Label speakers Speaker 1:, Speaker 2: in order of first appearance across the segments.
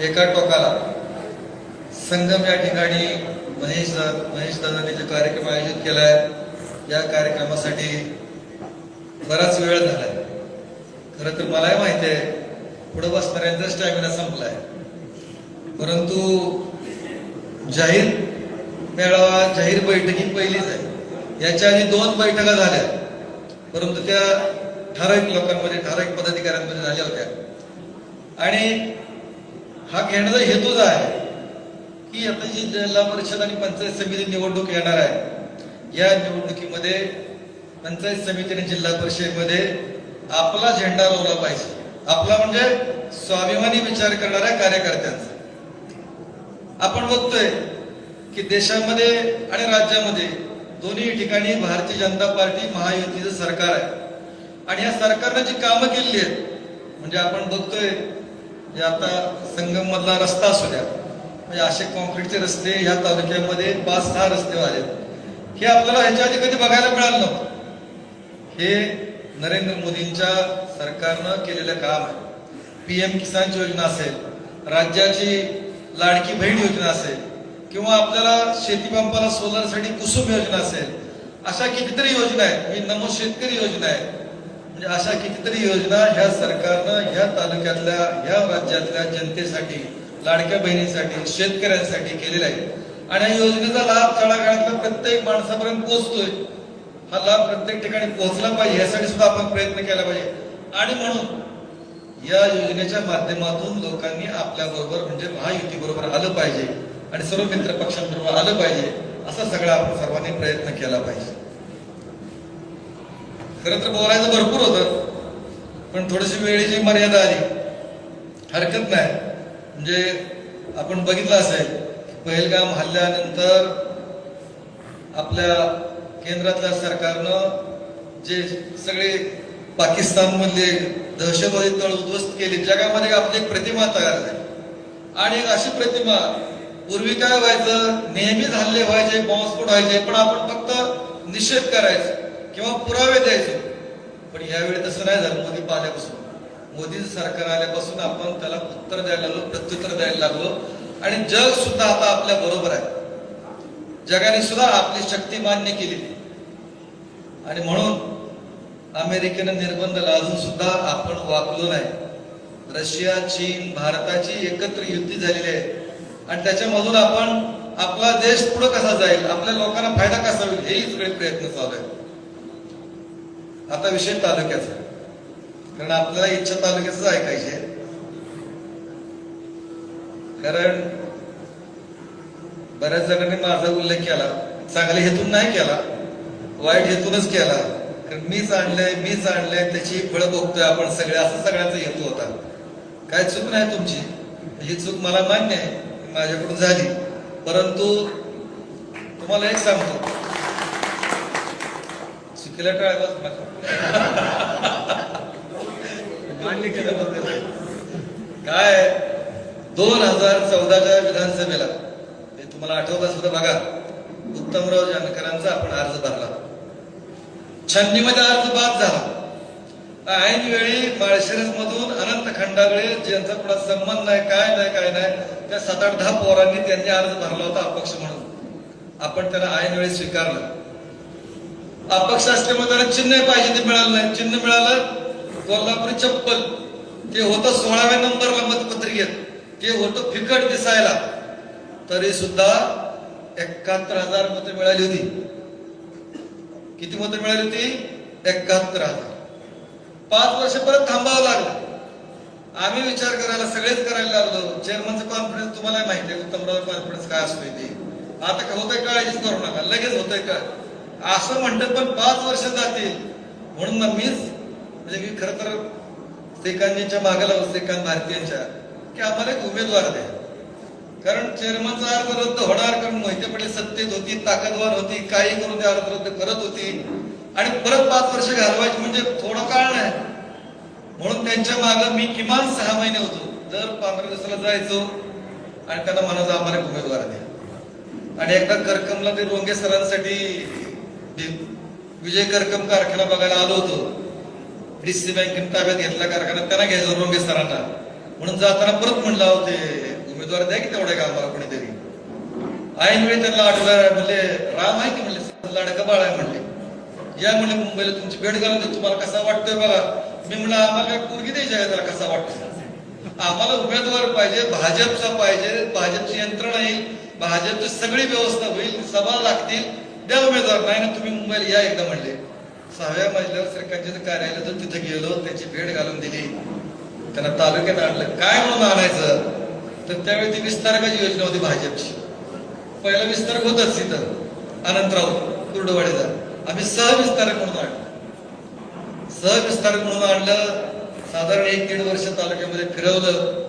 Speaker 1: एका टोकाला. संगम या ठिकाणी महेश दा- महेश दादांनी जो कार्यक्रम आयोजित केला आहे या कार्यक्रमासाठी बराच वेळ झालाय. खरं तर मलाही माहिती आहे पुढं बसणाऱ्यांचा स्टॅमिना संपलाय. परंतु जाहीर मेळावा जाहीर बैठकी पहिलीच आहे. याच्या आधी दोन बैठका झाल्या. परंतु त्या ठराविक लोकांमध्ये ठराविक पदाधिकाऱ्यांमध्ये झाल्या होत्या. आणि हा घेण्याचा हेतूच आहे की आता जी जिल्हा परिषद आणि पंचायत समिती निवडणूक येणार आहे. या निवडणुकीमध्ये पंचायत समिती आणि जिल्हा परिषदेमध्ये आपला झेंडा रोवला पाहिजे. आपला म्हणजे स्वाभिमानी विचार करणाऱ्या कार्यकर्त्यांचा. आपण बघतोय की देशामध्ये आणि राज्यामध्ये दोन्ही ठिकाणी भारतीय जनता पार्टी महायुतीचं सरकार आहे. आणि या सरकारनं जी कामं केलेली आहेत म्हणजे आपण बघतोय जे आता संगम मधला रस्ता असू द्या म्हणजे असे कॉन्क्रीटचे रस्ते ह्या तालुक्यामध्ये पाच सहा रस्ते आलेत हे आपल्याला ह्याच्या आधी कधी बघायला मिळालं नव्हतं. हे नरेंद्र मोदींच्या सरकारनं केलेलं काम आहे. पीएम किसान योजना असेल राज्याची लाडकी बहीण योजना असेल किंवा आपल्याला शेतीपंपाला सोलरसाठी कुसुम योजना असेल अशा कितीतरी योजना आहेत. ही नमो शेतकरी योजना आहे. म्हणजे अशा कितीतरी योजना ह्या सरकारनं ह्या तालुक्यातल्या ह्या राज्यातल्या जनतेसाठी लाडक्या बहिणीसाठी शेतकऱ्यांसाठी केलेल्या आहेत आणि या योजनेचा लाभ तळागाळातल्या प्रत्येक माणसापर्यंत पोहोचतोय. हा लाभ प्रत्येक ठिकाणी पोहोचला पाहिजे यासाठी सुद्धा आपण प्रयत्न केला पाहिजे. आणि म्हणून या योजनेच्या माध्यमातून लोकांनी आपल्या बरोबर म्हणजे महायुती बरोबर आलं पाहिजे आणि सर्व मित्र पक्षांबरोबर आलं पाहिजे असा सगळा आपण सर्वांनी प्रयत्न केला पाहिजे. खरं तर बोलायचं भरपूर होतं. पण थोडीशी वेळेची मर्यादा आली. हरकत नाही. म्हणजे आपण बघितलं असेल पहिलगाम हल्ल्यानंतर आपल्या केंद्रातल्या सरकारनं जे सगळे पाकिस्तानमधले दहशतवादी तळ उद्ध्वस्त केले जगामध्ये आपली एक प्रतिमा तयार झाली. आणि एक अशी प्रतिमा पूर्वी काय व्हायचं नेहमीच हल्ले व्हायचे बॉम्बस्फोट व्हायचे पण आपण फक्त निषेध करायचो. किंवा पुरावे द्यायचो. पण यावेळी तसं नाही झालं मोदी पाहिल्यापासून मोदी सरकार आल्यापासून आपण त्याला उत्तर द्यायला लागलो प्रत्युत्तर द्यायला लागलो. आणि जग सुद्धा आता आपल्या बरोबर आहे. जगाने सुद्धा आपली शक्ती मान्य केली. आणि म्हणून अमेरिकेनं निर्बंध लादून सुद्धा आपण वाकलो नाही. रशिया चीन भारताची एकत्र युती झालेली आहे. आणि त्याच्यामधून आपण आपला देश पुढे कसा जाईल? आपल्या लोकांना फायदा कसा होईल? हेही सगळे प्रयत्न चालू आहेत. आता विषय तालुक्याचा. कारण आपल्याला इच्छा तालुक्याच ऐकायची कारण बऱ्याच जणांनी माझा उल्लेख केला. चांगल्या हेतून नाही केला. वाईट हेतूनच केला. कारण मीच आणलंय मीच आणलंय त्याची फळं बघतोय आपण सगळे. असं सगळ्याचा हेतू होता. काय चूक नाही तुमची? ही चूक मला मान्य आहे. माझ्याकडून झाली. परंतु तुम्हाला एक सांगतो. चुकीला टाळायलाच नका मान्य केल्याबद्दल काय? दोन हजार चौदाच्या विधानसभेला. हे तुम्हाला आठवत असलं बघा. उत्तमराव जानकरांचा आपण अर्ज भरला. छन्नीमध्ये अर्ज बाद झाला. ऐन वेळी माळशिरस मधून अनंत खंडाकडे ज्यांचा कुणा संबंध नाही काय नाही काय नाही त्या सात आठ दहा पोरांनी त्यांनी अर्ज भरला होता अपक्ष म्हणून. आपण त्यांना ऐन वेळी स्वीकारलं. अपक्ष असल्यामुळे त्याला चिन्ह पाहिजे ते मिळालं नाही. चिन्ह मिळालं कोल्हापुरी चप्पल ते होतं सोळाव्या नंबरला मतपत्रिकेत ते होतं फिकट दिसायला. तरी सुद्धा एकाहत्तर हजार मतं मिळाली होती. किती मतं मिळाली होती? एकाहत्तर हजार. पाच वर्ष परत थांबावं लागलं. आम्ही विचार करायला सगळेच करायला लागलो. चेअरमनचं कॉन्फिडन्स तुम्हाला माहिती आहे उत्तमराव कॉन्फिडन्स काय असतोय ते आता होतंय काळजीच करू नका. लगेच होतंय का असं म्हणतात पण पाच वर्ष जातील. म्हणून मग मीच म्हणजे मी खर तर सेकांजींच्या मागे श्रीकांत भारतीयांच्या की आम्हाला एक उमेदवार द्या. कारण चेअरमनचा अर्ज रद्द होणार कारण मोहिते पटेल सत्तेत होती ताकदवार होती काही करून ते अर्ज रद्द करत होती. आणि परत पाच वर्ष घालवायची म्हणजे थोडं काळ नाही. म्हणून त्यांच्या मागे मी किमान सहा महिने होतो. दर पंधरा जायचो आणि त्यांना म्हणायचं आम्हाला उमेदवार द्या. आणि एकदा करकमला ते रोंगे सरांसाठी ते विजय करकम कारखाना बघायला आलो होतो. डीसी बँकेने ताब्यात घेतला कारखाना त्यांना घ्यायचं रोंगे सरांना. म्हणून जाताना परत म्हणला होते उमेदवार द्या की तेवढ्या का आम्हाला कोणीतरी ऐनवेळी त्यांना आठवड्या म्हणले राम आहे की? म्हणले लाडका बाळ आहे म्हणले. या म्हणले मुंबईला तुमची भेट घालून देतो. तुम्हाला कसा वाटतोय बघा? मी म्हणलं आम्हाला काय पोरगी द्यायची आहे त्याला कसा वाटतो आम्हाला उमेदवार पाहिजे भाजपचा पाहिजे भाजपची यंत्रणा येईल भाजपची सगळी व्यवस्था होईल सभा लागतील द्या उमेदवार नाही ना तुम्ही मुंबईला या एकदा म्हणले. सहाव्या मजल्यावर सरकारच्या तर तिथे गेलो त्याची भेट घालून दिली. त्यांना तालुक्यात आणलं. काय म्हणून आणायचं? तर त्यावेळी ती विस्तारकाची योजना होती भाजपची. पहिला विस्तारक होताच तिथं. अनंतराव कुर्डवाडीचा. आम्ही सहविस्तारक म्हणून आणलं. सहविस्तारक म्हणून आणलं. साधारण एक दीड वर्ष तालुक्यामध्ये फिरवलं.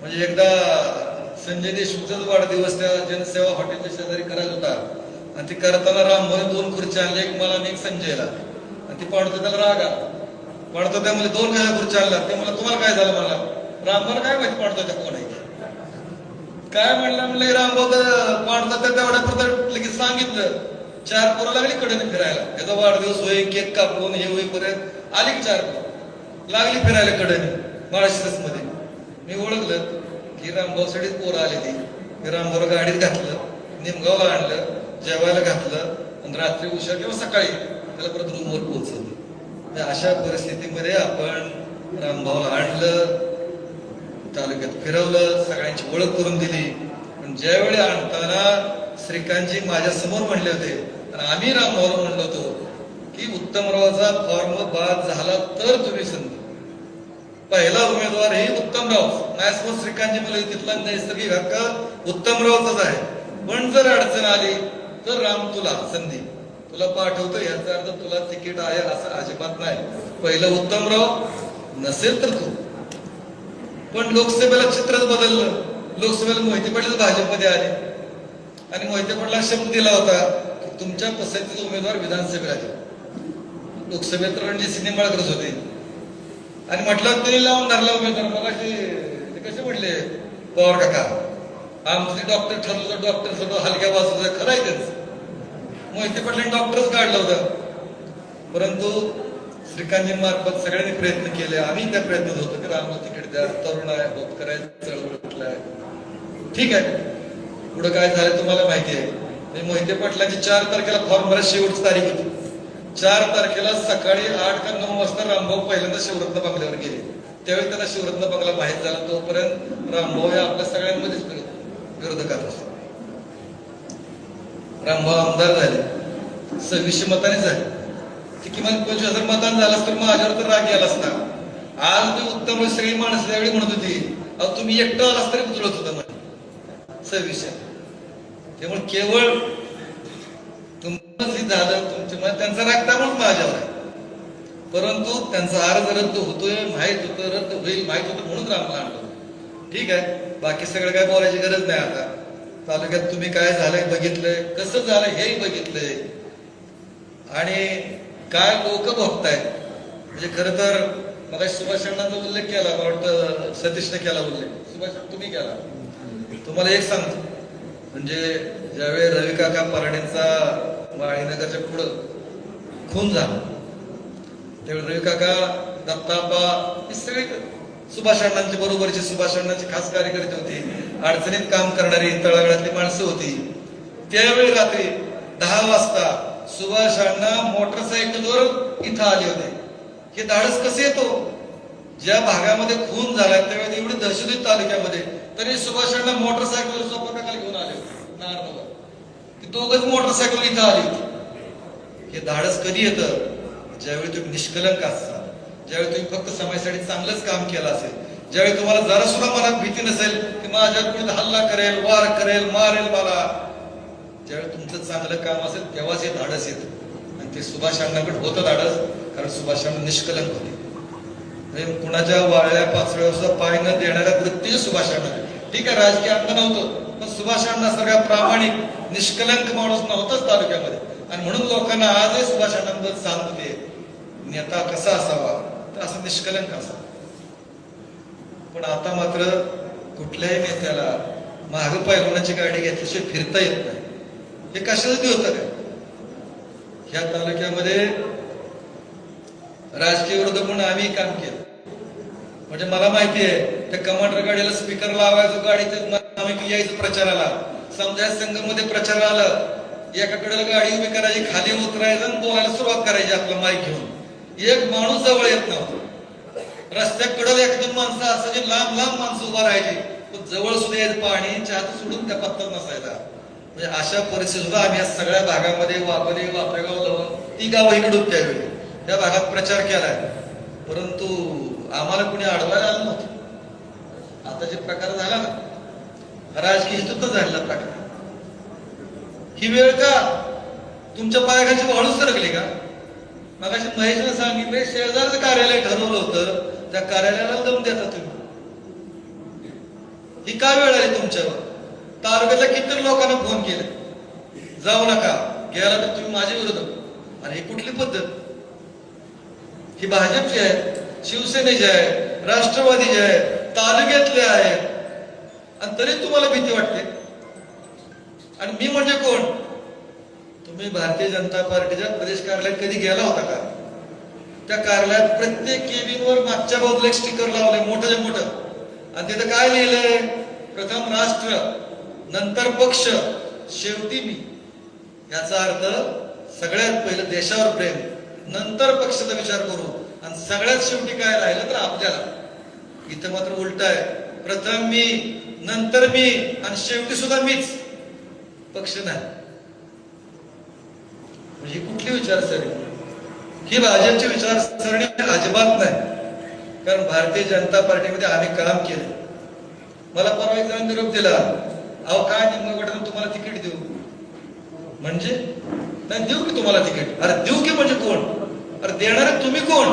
Speaker 1: म्हणजे एकदा संजय देशमुखचा वाढदिवस त्या जनसेवा हॉटेलच्या शेजारी करायला होता आणि ते करताना रामभाऊ दोन खुर्च्या आणल्या एक मला आणि एक संजयला. आणि ती पाडतो त्याला राग. आला पाडतो त्यामध्ये दोन कशा खुर्च्या आणल्या. ते मला तुम्हाला काय झालं? मला रामभाऊ काय माहिती पाडतो त्या कोण आहे? काय म्हणलं म्हणलं रामभाऊ तर पाडतो त्या तेवढ्या पुरतं लगेच सांगितलं. चार पोरं लागली कडेने फिरायला. त्याचा वाढदिवस होई केक कापून हे होईपर्यंत आली की चार पोरं. लागली फिरायला कडेने माळशिरसमध्ये मी ओळखलं की रामभाऊ पोरं आले ती. मी रामभाऊ गाडीत घातलं निमगावला आणलं. जेवायला घातलं आणि रात्री उशीर किंवा सकाळी त्याला परत रूमवर पोहोचवलं. तर अशा परिस्थितीमध्ये आपण रामभाऊला आणलं तालुक्यात फिरवलं सगळ्यांची ओळख करून दिली. पण ज्यावेळी आणताना श्रीकांतजी माझ्यासमोर म्हणले होते आणि आम्ही रामभाऊला म्हणलो होतो की उत्तमरावाचा फॉर्म बाद झाला तर तुम्ही संधी पहिला उमेदवार हे उत्तमराव माझ्यासमोर श्रीकांतजी म्हणले तिथला नैसर्गिक हक्क उत्तमरावचाच आहे. पण जर अडचण आली तर राम तुला संधी. तुला पाठवतो याचा अर्थ तुला तिकीट आहे असं अजिबात नाही. पहिलं उत्तमराव नसेल तर तू. पण लोकसभेला चित्रच बदललं. लोकसभेला मोहिते पाटील भाजपमध्ये आले. आणि मोहिते पाटला शब्द दिला होता की तुमच्या पसंतीचा उमेदवार विधानसभेला आले. लोकसभेत रणजित सिंग निंबाळकरच होते. आणि म्हटलं तरी लावून धरला उमेदवार मला ते कसे म्हटले? पवार काका आमचे डॉक्टर ठरलं डॉक्टर सर्व हलक्या बाजूचं खरं आहे त्यांचं. मोहिते पाटलांनी डॉक्टरच काढलं होतं. परंतु श्रीकांतजी मार्फत सगळ्यांनी प्रयत्न केले. आम्ही त्या प्रयत्नात होतो की रामला तिकीट द्या तरुण आहे होत करायचं चळवळ आहे ठीक आहे. पुढे काय झालं तुम्हाला माहिती आहे. मोहिते पाटलांची चार तारखेला फॉर्म भरायची शेवटची तारीख होती. चार तारखेला सकाळी आठ का नऊ वाजता रामभाऊ पहिल्यांदा शिवरत्न बंगल्यावर गेले. त्यावेळी त्यांना शिवरत्न बंगला माहीत झाला. तोपर्यंत रामभाऊ हे आपल्या सगळ्यांमध्येच विरोधकात असतो रामभाऊ आमदार झाले. सव्वीसशे मतानेच झाले. ते किमान पंचवीस हजार मतान झालास तर माझ्यावर तर राग आलाच ना आज मी उत्तम सगळी माणसं त्यावेळी म्हणत होती अहो तुम्ही एकटं आलास तरी उचलत होता मला सव्वीसशे. त्यामुळे केवळ तुमचं झालं तुमच्या म्हणजे त्यांचा राग त्यामुळेच माझ्यावर आहे? परंतु त्यांचा अर्ज रद्द होतोय माहीत होतं रद्द होईल माहीत होतं म्हणून रामला आणलं. ठीक आहे बाकी सगळं काय बोलायची गरज नाही आता. तालुक्यात तुम्ही काय झालंय बघितलंय कसं झालंय हेही बघितलंय. आणि काय लोक बघतायत? म्हणजे खरं तर मला सुभाषांना उल्लेख केला मला वाटतं सतीशने केला उल्लेख. सुभाष तुम्ही केला. तुम्हाला एक सांगतो. म्हणजे ज्यावेळी रवी काका पराडेंचा वाळीनगरच्या पुढं खून झाला त्यावेळी रवी काका दत्ताबा हे सगळे सुभाष अण्णांच्या बरोबरचे सुभाष अण्णांचे खास कार्यकर्ते होते. अडचणीत काम करणारी तळागाळातली माणसं होती. त्यावेळी रात्री दहा वाजता सुभाष अण्णा मोटरसायकलवर इथं आले होते. हे धाडस कसे येतो? ज्या भागामध्ये खून झाला त्यावेळी एवढी दहशतीत तालुक्यामध्ये तरी सुभाष अण्णा मोटरसायकल स्वतःला घेऊन आले होते नारनवर ते दोघच मोटरसायकल इथं आली होती. हे धाडस कधी येतं? ज्यावेळी तुम्ही निष्कलंक असता ज्यावेळी तुम्ही फक्त समाजासाठी चांगलंच काम केलं असेल ज्यावेळी तुम्हाला जरा सुद्धा मनात भीती नसेल की माझ्यावर कोणी हल्ला करेल वार करेल मारेल मला ज्यावेळी तुमचं चांगलं काम असेल तेव्हाच हे धाडस येतं. आणि ते सुभाषांनाकडे होतं धाडस कारण सुभाषांना निष्कलंक होते. म्हणजे कुणाच्या वाळल्या पाचव्या सुद्धा पाय न देणाऱ्या वृत्ती सुभाष ठीक आहे राजकीय अंग नव्हतं पण सुभाषांना सगळ्या प्रामाणिक निष्कलंक माणूस नव्हताच तालुक्यामध्ये. आणि म्हणून लोकांना आजही सुभाष सांगते नेता कसा असावा तर असं निष्कलंक असावा. पण आता मात्र कुठल्याही नेत्याला माग पैलवानाची गाडी घेतल्याशिवाय फिरता येत नाही. हे कशासाठी होतं काय? ह्या तालुक्यामध्ये राजकीय विरोध म्हणून आम्ही काम केलं. म्हणजे मला माहिती आहे त्या कमांडर गाडीला स्पीकर लावायचो गाडीचं आम्ही यायचं प्रचाराला. समजा संघामध्ये प्रचार आलं एकाकडे गाडी उभी करायची खाली उतरायचं आणि बोलायला सुरुवात करायची आपला माईक घेऊन. एक माणूस जवळ येत नव्हता. रस्त्याकडं एक दोन माणसं जे लांब लांब माणसं उभा राहायची पण जवळ सुद्धा येत पाणी चहात सोडून त्या पत्ता नसायचा. म्हणजे अशा परिस्थिती सुद्धा आम्ही या सगळ्या भागामध्ये वापरे वापरेगाव लवण ती गावं इकडून त्यावेळी त्या भागात प्रचार केलाय. परंतु आम्हाला कुणी अडवायला आलं नव्हतं. आता जे प्रकार झाला ना राजकीय हेतूतच झालेला प्रकार. ही वेळ का तुमच्या पायाखाची वाळूच सरकली का? मग अशी महेशने सांगितले शेजारचं कार्यालय ठरवलं होतं. त्या कार्यालयाला दम देता तुम्ही. ही काय वेळ आली तुमच्यावर? तारवेला किती लोकांना फोन केले. जाऊ नका. गेला तर तुम्ही माझ्या विरोधात. आणि ही कुठली पद्धत? ही भाजपची आहे. शिवसेनेची आहे. राष्ट्रवादीची आहे. तालुक्यातले आहेत आणि तरी तुम्हाला भीती वाटते. आणि मी म्हणजे कोण? तुम्ही भारतीय जनता पार्टीच्या प्रदेश कार्यालयात कधी गेला होता का? त्या कार्यालयात प्रत्येक केबिनवर मागच्या बाजूला एक स्टिकर लावलंय मोठं मोठं. आणि तिथं काय लिहिलंय? प्रथम राष्ट्र नंतर पक्ष शेवटी मी. याचा अर्थ सगळ्यात पहिलं देशावर प्रेम नंतर पक्षाचा विचार करू आणि सगळ्यात शेवटी काय राहिलं तर आपल्याला. इथं मात्र उलट आहे. प्रथम मी नंतर मी आणि शेवटी सुद्धा मीच. पक्ष नाही. म्हणजे कुठली विचारसरणी? ही भाजपची विचारसरणी अजिबात नाही. कारण भारतीय जनता पार्टीमध्ये आम्ही काम केलं. मला परवा एक जण निरोप दिला अहो काय निम्न तुम्हाला तिकीट देऊ? म्हणजे? नाही देऊ की तुम्हाला तिकीट. अरे देऊ की म्हणजे कोण? अरे देणारे तुम्ही कोण?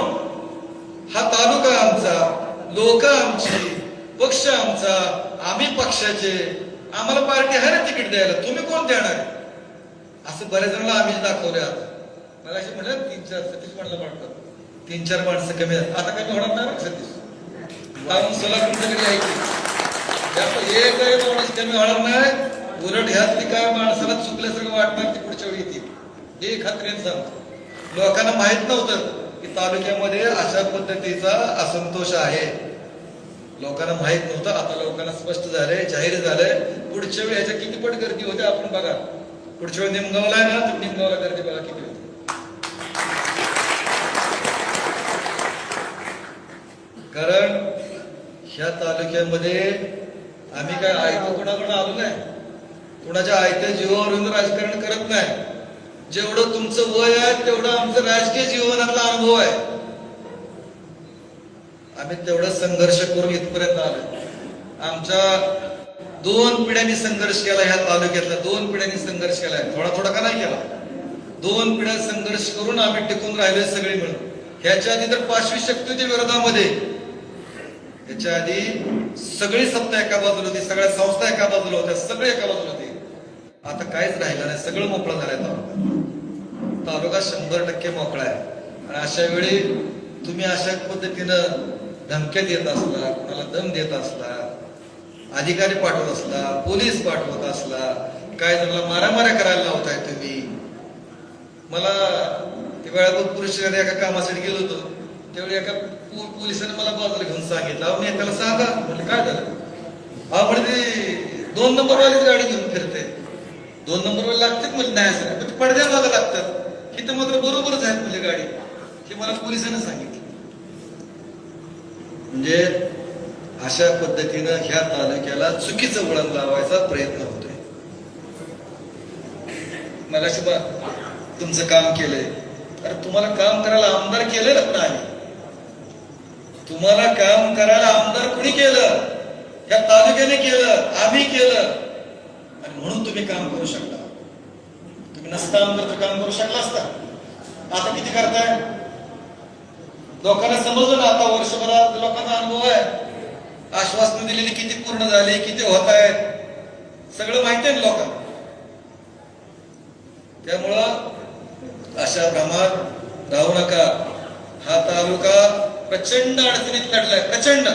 Speaker 1: हा तालुका आमचा लोक आमची पक्ष आमचा आम्ही पक्षाचे. आम्हाला पार्टी आहे ना तिकीट द्यायला. तुम्ही कोण देणार? असं बऱ्याच जणांना आम्ही दाखवले आता. मला असे म्हणलं तीन चार सतीश म्हणलं म्हणतात तीन चार माणसं कमी आहेत. आता कमी होणार नाही सतीश? कारण सोला तुमच्याकडे यायची एक एकही माणूस कमी होणार नाही. उलट ह्यातली काय माणसाला चुकल्यासारखं वाटणार ती पुढच्या वेळी येतील. हे खात्रीने सांगतो लोकांना माहीत नव्हतं की तालुक्यामध्ये अशा पद्धतीचा असंतोष आहे. लोकांना माहीत नव्हतं. आता लोकांना स्पष्ट झालंय जाहीर झालंय. पुढच्या वेळी ह्याच्या किती पट गर्दी होते आपण बघा. पुढच्या वेळी निमगावला आहे ना तुम्ही निमगावला गर्दी बघा किती कारण ह्या तालुक्यामध्ये आम्ही काय आयतं कोणाकडून आलो नाही कोणाच्या आयत्या जीवावरून राजकारण करत नाही. जेवढं तुमचं वय आहे तेवढं आमचं राजकीय जीवनातला अनुभव आहे. आम्ही तेवढं संघर्ष करून इथपर्यंत आलो आमच्या दोन पिढ्यांनी संघर्ष केला ह्या तालुक्यातला दोन पिढ्यांनी संघर्ष केलाय थोडा थोडा का नाही केला? दोन पिढ्या संघर्ष करून आम्ही टिकून राहिलोय सगळे मिळून. ह्याच्या आधी तर पाचवी शक्तीच्या विरोधामध्ये. त्याच्या आधी सगळी सत्ता एका बाजूला होती सगळ्या संस्था एका बाजूला होत्या सगळे एका बाजूला होते. आता काहीच राहिलं नाही सगळं मोकळं झालंय तालुका. तालुका शंभर टक्के मोकळा आहे. आणि अशा वेळी तुम्ही अशा पद्धतीनं धमक्या देत असला कोणाला दम देत असला अधिकारी पाठवत असला पोलीस पाठवत असला काय जणांना मारामाऱ्या करायला लावताय तुम्ही. मला ते वेळापूर पुरुष एका कामासाठी गेलो होतो. त्यावेळी एका पोलिसाने मला बाजूला घेऊन सांगितलं अहो त्याला सांगा. म्हणजे काय झालं? हा म्हणजे ते दोन नंबर वालीच गाडी घेऊन फिरते. दोन नंबर वाले लागतात म्हणजे नाही सर पण पडद्या मागं लागतात. ही तर मात्र बरोबरच आहे म्हणजे गाडी. हे मला पोलिसांनी सांगितलं. म्हणजे अशा पद्धतीनं ह्या तालुक्याला चुकीचं वळण लावायचा प्रयत्न होतोय. मला तुमचं काम केलंय. अरे तुम्हाला काम करायला आमदार केलेलंच नाही. तुम्हाला काम करायला आमदार कुणी केलं? या तालुक्याने केलं आम्ही केलं. आणि म्हणून तुम्ही काम करू शकता. तुम्ही नसता आमदार तर काम करू शकला असता. आता किती करताय? लोकांना समजलं ना आता वर्षभरात लोकांचा अनुभव आहे. आश्वासन दिलेली किती पूर्ण झाली किती होत आहेत सगळं माहिती आहे ना लोकांना. त्यामुळं अशा भ्रमात राहू नका. हा तालुका प्रचंड अडचणीत लढलाय प्रचंड.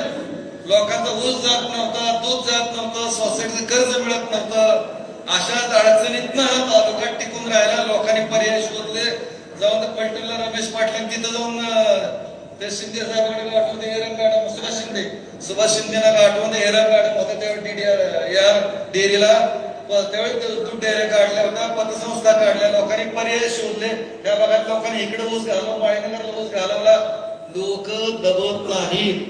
Speaker 1: लोकांचा ऊस जात नव्हता दूध जात नव्हतं सोसायटीचं कर्ज मिळत नव्हतं. अशाच अडचणीतनं ना तालुका टिकून राहिला लोकांनी पर्याय शोधले. जाऊन त्या पलटणला रमेश पाटील तिथं जाऊन ते शिंदे साहेबांकडे वाटलं ते गाडम सुभाष शिंदे. सुभाष शिंदेना गाठवून हेरा गाडम होता त्यावेळी डीडीआर या डेअरीला. त्यावेळी दूध डेअऱ्या काढल्या होत्या पतसंस्था काढल्या लोकांनी पर्याय शोधले. त्या भागात लोकांनी इकडे ऊस घालवला माळीनगरला ऊस घालवला. लोक दबत नाहीत.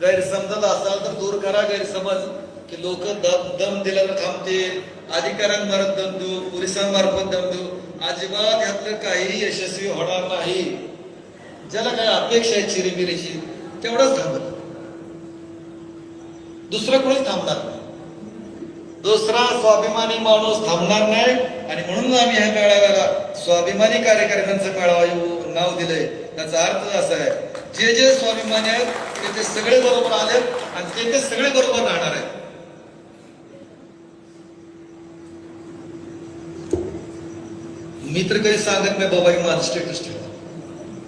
Speaker 1: गैरसमजत असाल तर दूर करा गैरसमज. की लोक दम दम दिल्यानं थांबतील अधिकाऱ्यांमार्फत दम देऊ पोलिसांमार्फत दम देऊ. अजिबात यातलं काही यशस्वी होणार नाही. ज्याला काय अपेक्षा आहे चिरीमिरीची तेवढंच थांबत. दुसरं कोणीच थांबणार नाही. दुसरा स्वाभिमानी माणूस थांबणार नाही. आणि म्हणून आम्ही ह्या मेळाव्याला स्वाभिमानी कार्यकर्त्यांचा मेळावा नाव दिलंय. त्याचा अर्थ असा आहे जे जे स्वाभिमानी आहेत ते ते सगळे बरोबर आले आणि ते ते सगळे बरोबर राहणार आहेत. मी तर काही सांगत नाही बाबा हे माझं स्टेटस ठेवा.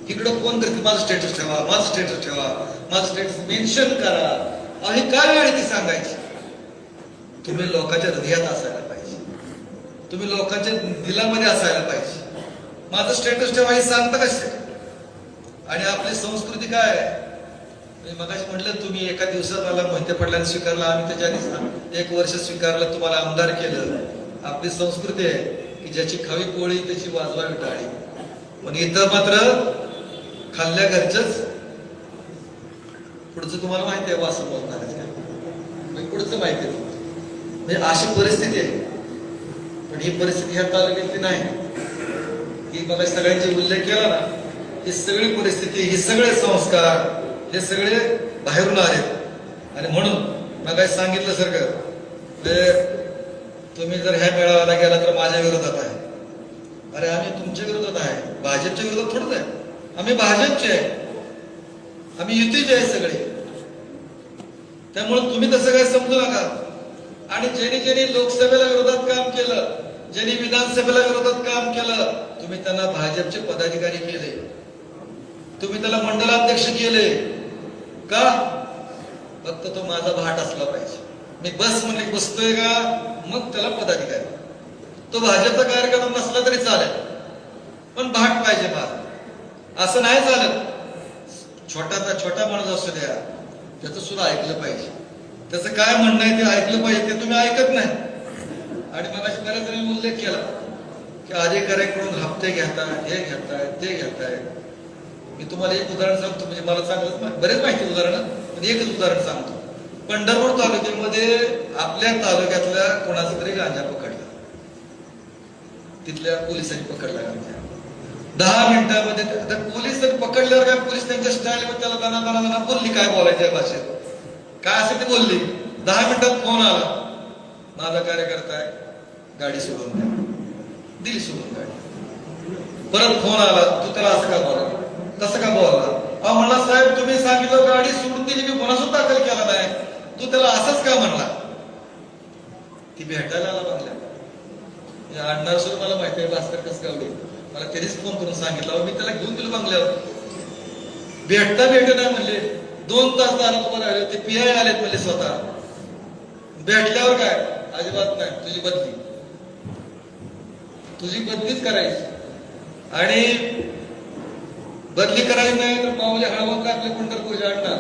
Speaker 1: इकडं कोण करते? माझं स्टेटस ठेवा माझं स्टेटस ठेवा. माझं स्टेटस मेन्शन करा. आणि काय वेळ ती सांगायची? तुम्ही लोकांच्या हृदयात असायला पाहिजे. तुम्ही लोकांच्या दिलामध्ये असायला पाहिजे. माझं स्टेटस ठेवा हे सांगता कसे आणि आपली संस्कृती काय? आहे मी मगाशी म्हटलं तुम्ही एका दिवसात मला मोहिते पडल्याने स्वीकारला आम्ही त्याच्या एक वर्ष स्वीकारलं तुम्हाला आमदार केलं. आपली संस्कृती आहे की ज्याची खवी पोळी त्याची वाजवावी टाळी पण इथं मात्र खाल्ल्या घरचंच. पुढचं तुम्हाला माहिती आहे वासं बोलणार म्हणजे पुढचं माहिती आहे म्हणजे अशी परिस्थिती आहे. पण ही परिस्थिती ह्या तालुक्यातली नाही. ही मला सगळ्यांची उल्लेख केला ना ही सगळी परिस्थिती ही सगळे संस्कार हे सगळे बाहेरून आलेत. आणि म्हणून मला सांगितलं सर ते तुम्ही जर ह्या मेळाव्याला गेला तर माझ्या विरोधात आहे. अरे आम्ही तुमच्या विरोधात आहे. भाजपच्या विरोधात थोडंच आहे. आम्ही भाजपचे आहे. आम्ही युतीचे आहे सगळे. त्यामुळे तुम्ही तसं काही समजू नका. आणि ज्यांनी ज्यांनी लोकसभेला विरोधात काम केलं ज्यांनी विधानसभेला विरोधात काम केलं तुम्ही त्यांना भाजपचे पदाधिकारी केले. तुम्ही त्याला मंडलाध्यक्ष केले. का? फक्त तो माझा भाट असला पाहिजे. मी बसमध्ये बसतोय का? मग त्याला पदाधिकारी. तो भाजपचा कार्यक्रम नसला तरी चालेल. पण भाट पाहिजे माझा असं नाही चालत छोटाचा छोटा माणूस असू द्या. त्याचं सुद्धा ऐकलं पाहिजे. त्याचं काय म्हणणं आहे ते ऐकलं पाहिजे ते तुम्ही ऐकत नाही. आणि मग बऱ्याच वेळी उल्लेख केला की अधिकाऱ्यांकडून हप्ते घेतात हे घेतायत ते घेतायत मी तुम्हाला एक उदाहरण सांगतो म्हणजे मला चांगलंच बरेच माहिती उदाहरण म्हणजे एकच उदाहरण सांगतो. पंढरपूर तालुक्यामध्ये आपल्या तालुक्यातल्या कोणाचा तरी गांजा पकडला. तिथल्या पोलिसांनी पकडला गांजा. दहा मिनिटामध्ये आता पोलीस जर पकडल्यावर काय पोलीस त्यांच्या स्टाईलमध्ये त्याला दाना दाना दाना बोलली काय बोलायचं या भाषेत? काय असेल ती बोलली. दहा मिनिटात फोन आला. माझा कार्यकर्ता आहे गाडी सोडून द्या. दिली सोडून गाडी. परत फोन आला तू त्याला असं का बोला तसं का बोलला? अहो म्हणला साहेब तुम्ही सांगितलं गाडी सोडून दिली मी गुन्हा सुद्धा दाखल केला नाही. तू त्याला असंच का म्हणला? ती भेटायला आला म्हणल्या. हे सुद्धा मला माहिती आहे भास्कर कसगावडे मला तरीच फोन करून सांगितलं. मी त्याला घेऊन गेलो बंगल्यावर. भेटता भेट नाही म्हणले. दोन तास दारात उभं राहिले ते पी आलेत म्हणले स्वतः. भेटल्यावर काय? अजिबात नाही तुझी बदली. तुझी बदलीच करायची. आणि बदली करायची नाही तर माऊली हळवत आपले पंढरपूरच्या आणणार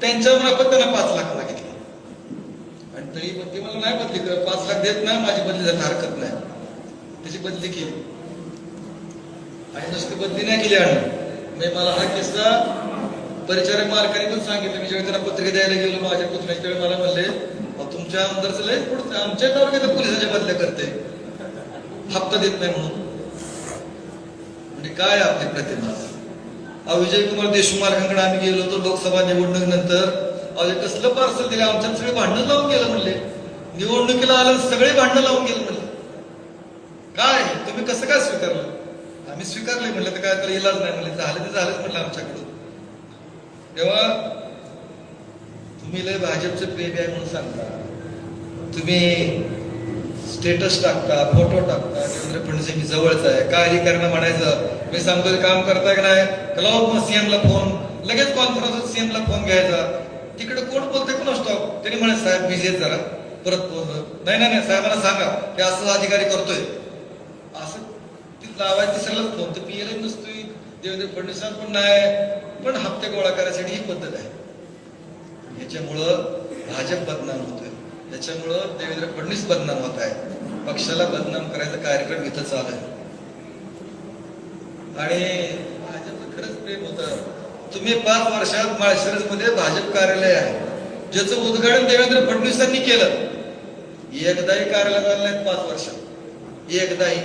Speaker 1: त्यांच्या मार्फत त्यांना पाच लाख मागितले. आणि तरी पण ते मला नाही बदली करत. पाच लाख देत नाही माझी बदली झाली हरकत नाही. त्याची बदली केली. आणि नुसती बदली नाही केली आणि. मी मला हा किस्सा परिचारक मालकाने पण सांगितलं. मी ज्यावेळी त्यांना पत्रिका द्यायला गेलो माझ्या पुतण्याच्या त्यावेळी मला म्हणले तुमच्या आमदारचं लय पुढचं आमच्या तालुक्यात पोलिसाच्या बदल्या करते हप्ता देत नाही म्हणून. म्हणजे काय आपली प्रतिमा? अहो विजय कुमार देशमुख आम्ही गेलो होतो लोकसभा निवडणूक नंतर कसलं पार्सल दिलं? आमच्या सगळे भांडणं लावून गेलं म्हणले. निवडणुकीला आलं सगळे भांडण लावून गेलं म्हणले. काय? तुम्ही कसं काय स्वीकारलं? आम्ही स्वीकारले म्हणलं तर काय तर इलाज नाही म्हणले. झालं ते झालंच म्हटलं आमच्याकडून. तेव्हा तुम्ही लय भाजपचे प्रेमी आहे म्हणून सांगता. तुम्ही स्टेटस टाकता फोटो टाकता. देवेंद्र फडणवीस जवळच आहे. काय अधिकाऱ्यांना म्हणायचं? मी सांगतो काम करताय का नाही? त्याला सीएम ला फोन लगेच कॉन्फरन्स सीएम ला फोन घ्यायचा. तिकडे कोण बोलते कोण असतो? त्यांनी म्हणे साहेब बिझी जरा परत फोन नाही नाही नाही साहेबांना सांगा की असं अधिकारी करतोय. असं ती लावायची सगळं फोन तर पीएल नसतोय. देवेंद्र फडणवीस पण नाही. पण हप्ते गोळा करायसाठी ही पद्धत आहे. याच्यामुळं भाजप बदनाम होतोय. त्याच्यामुळं देवेंद्र फडणवीस बदनाम होत आहे. पक्षाला बदनाम करायचा कार्यक्रम इथं चालू आहे. आणि भाजप खरंच प्रेम होतं. तुम्ही पाच वर्षात माळशिरसमध्ये भाजप कार्यालय आहे. ज्याचं उद्घाटन देवेंद्र फडणवीसांनी केलं. एकदाही कार्यालयात आलं नाहीत पाच वर्षात. एकदाही.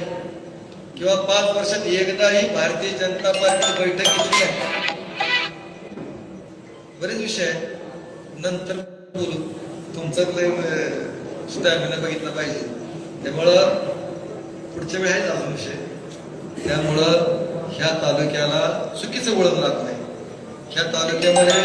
Speaker 1: किंवा पाच वर्षात एकदाही भारतीय जनता पार्टी बैठक घेतली आहे बरेच विषय नंतर बोलू. तुमचा स्टॅमिना बघितला पाहिजे. त्यामुळं पुढच्या वेळेस अजून विषय. त्यामुळं ह्या तालुक्याला चुकीचं वळण लागू नाही ह्या तालुक्यामध्ये